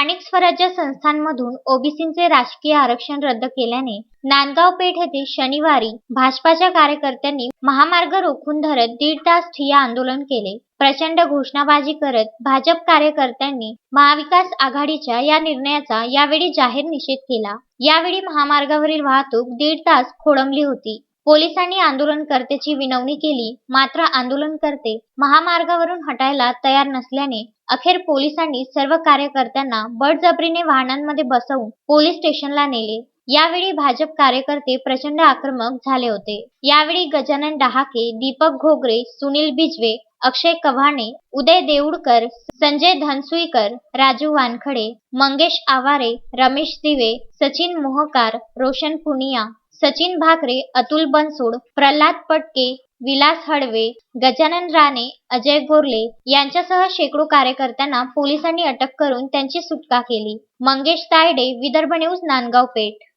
स्थानिक स्वराज्य संस्थांमधून ओबीसींचे राजकीय आरक्षण रद्द केल्याने नांदगाव पेठ येथे शनिवारी भाजपाच्या कार्यकर्त्यांनी महामार्ग रोखून धरत दीड तास ठिया आंदोलन केले. प्रचंड घोषणाबाजी करत भाजप कार्यकर्त्यांनी महाविकास आघाडीच्या या निर्णयाचा यावेळी जाहीर निषेध केला. यावेळी महामार्गावरील वाहतूक दीड तास खोळंबली होती. पोलिसांनी आंदोलनकर्त्याची विनवणी केली मात्र आंदोलनकर्ते महामार्गावरून हटायला तयार नसल्याने अखेर पोलिसांनी सर्व कार्यकर्त्यांना बळजबरीने वाहनांमध्ये बसवून पोलीस स्टेशनला नेले. यावेळी भाजप कार्यकर्ते प्रचंड आक्रमक झाले होते. यावेळी गजानन डहाके दीपक घोगरे सुनील बिजवे अक्षय कव्हाणे उदय देऊळकर संजय धनसुईकर राजू वानखडे मंगेश आवारे रमेश दिवे सचिन मोहकार रोशन पुनिया सचिन भाकरे अतुल बनसोड प्रल्हाद पटके विलास हडवे गजानन राणे अजय गोरले यांच्यासह शेकडो कार्यकर्त्यांना पोलिसांनी अटक करून त्यांची सुटका केली. मंगेश तायडे विदर्भ न्यूज नांदगाव पेठ.